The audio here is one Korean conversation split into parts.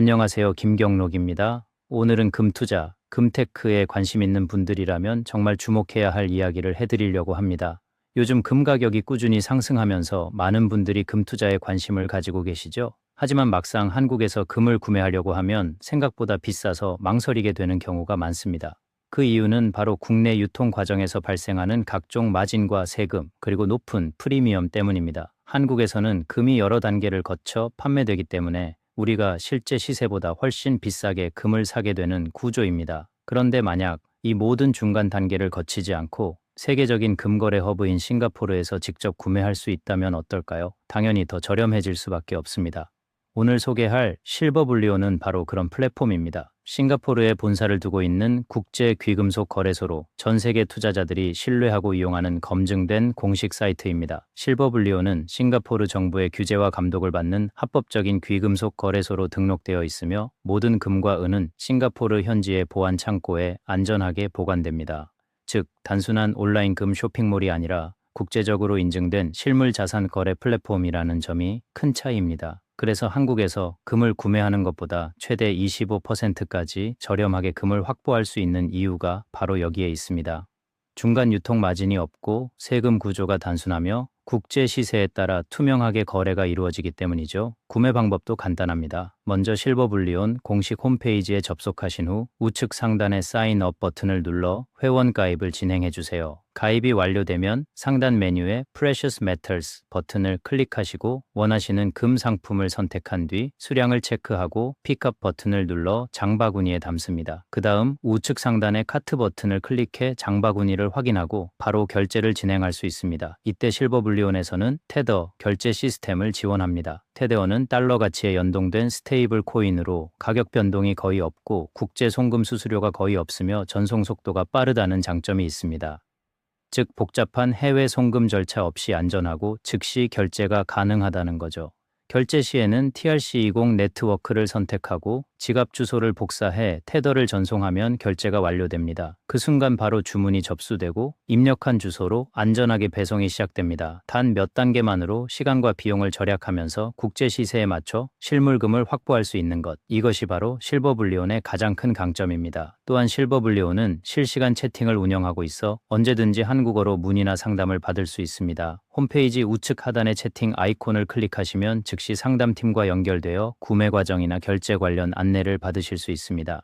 안녕하세요. 김경록입니다. 오늘은 금투자, 금테크에 관심 있는 분들이라면 정말 주목해야 할 이야기를 해드리려고 합니다. 요즘 금 가격이 꾸준히 상승하면서 많은 분들이 금 투자에 관심을 가지고 계시죠? 하지만 막상 한국에서 금을 구매하려고 하면 생각보다 비싸서 망설이게 되는 경우가 많습니다. 그 이유는 바로 국내 유통 과정에서 발생하는 각종 마진과 세금, 그리고 높은 프리미엄 때문입니다. 한국에서는 금이 여러 단계를 거쳐 판매되기 때문에 우리가 실제 시세보다 훨씬 비싸게 금을 사게 되는 구조입니다. 그런데 만약 이 모든 중간 단계를 거치지 않고 세계적인 금거래 허브인 싱가포르에서 직접 구매할 수 있다면 어떨까요? 당연히 더 저렴해질 수밖에 없습니다. 오늘 소개할 실버 블리오는 바로 그런 플랫폼입니다. 싱가포르에 본사를 두고 있는 국제 귀금속 거래소로 전 세계 투자자들이 신뢰하고 이용하는 검증된 공식 사이트입니다. 실버블리오는 싱가포르 정부의 규제와 감독을 받는 합법적인 귀금속 거래소로 등록되어 있으며 모든 금과 은은 싱가포르 현지의 보안 창고에 안전하게 보관됩니다. 즉, 단순한 온라인 금 쇼핑몰이 아니라 국제적으로 인증된 실물 자산 거래 플랫폼이라는 점이 큰 차이입니다. 그래서 한국에서 금을 구매하는 것보다 최대 25%까지 저렴하게 금을 확보할 수 있는 이유가 바로 여기에 있습니다. 중간 유통 마진이 없고 세금 구조가 단순하며 국제 시세에 따라 투명하게 거래가 이루어지기 때문이죠. 구매 방법도 간단합니다. 먼저 실버블리온 공식 홈페이지에 접속하신 후 우측 상단의 사인업 버튼을 눌러 회원 가입을 진행해 주세요. 가입이 완료되면 상단 메뉴에 Precious Metals 버튼을 클릭하시고 원하시는 금 상품을 선택한 뒤 수량을 체크하고 픽업 버튼을 눌러 장바구니에 담습니다. 그 다음 우측 상단의 카트 버튼을 클릭해 장바구니를 확인하고 바로 결제를 진행할 수 있습니다. 이때 실버블리온에서는 테더 결제 시스템을 지원합니다. 테데어는 달러 가치에 연동된 스테이블 코인으로 가격 변동이 거의 없고 국제 송금 수수료가 거의 없으며 전송 속도가 빠르다는 장점이 있습니다. 즉 복잡한 해외 송금 절차 없이 안전하고 즉시 결제가 가능하다는 거죠. 결제 시에는 TRC20 네트워크를 선택하고 지갑 주소를 복사해 테더를 전송하면 결제가 완료됩니다. 그 순간 바로 주문이 접수되고 입력한 주소로 안전하게 배송이 시작됩니다. 단 몇 단계만으로 시간과 비용을 절약하면서 국제 시세에 맞춰 실물금을 확보할 수 있는 것. 이것이 바로 실버블리온의 가장 큰 강점입니다. 또한 실버블리온은 실시간 채팅을 운영하고 있어 언제든지 한국어로 문의나 상담을 받을 수 있습니다. 홈페이지 우측 하단의 채팅 아이콘을 클릭하시면 즉시 상담팀과 연결되어 구매 과정이나 결제 관련 안내를 받으실 수 있습니다.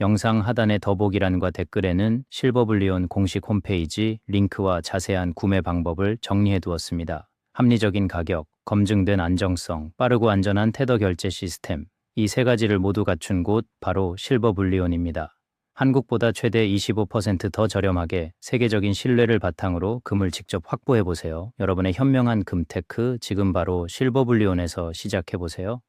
영상 하단의 더보기란과 댓글에는 실버블리온 공식 홈페이지 링크와 자세한 구매 방법을 정리해 두었습니다. 합리적인 가격, 검증된 안정성, 빠르고 안전한 테더 결제 시스템, 이 세 가지를 모두 갖춘 곳 바로 실버블리온입니다. 한국보다 최대 25%더 저렴하게 세계적인 신뢰를 바탕으로 금을 직접 확보해 보세요. 여러분의 현명한 금테크 지금 바로 실버블리온에서 시작해 보세요.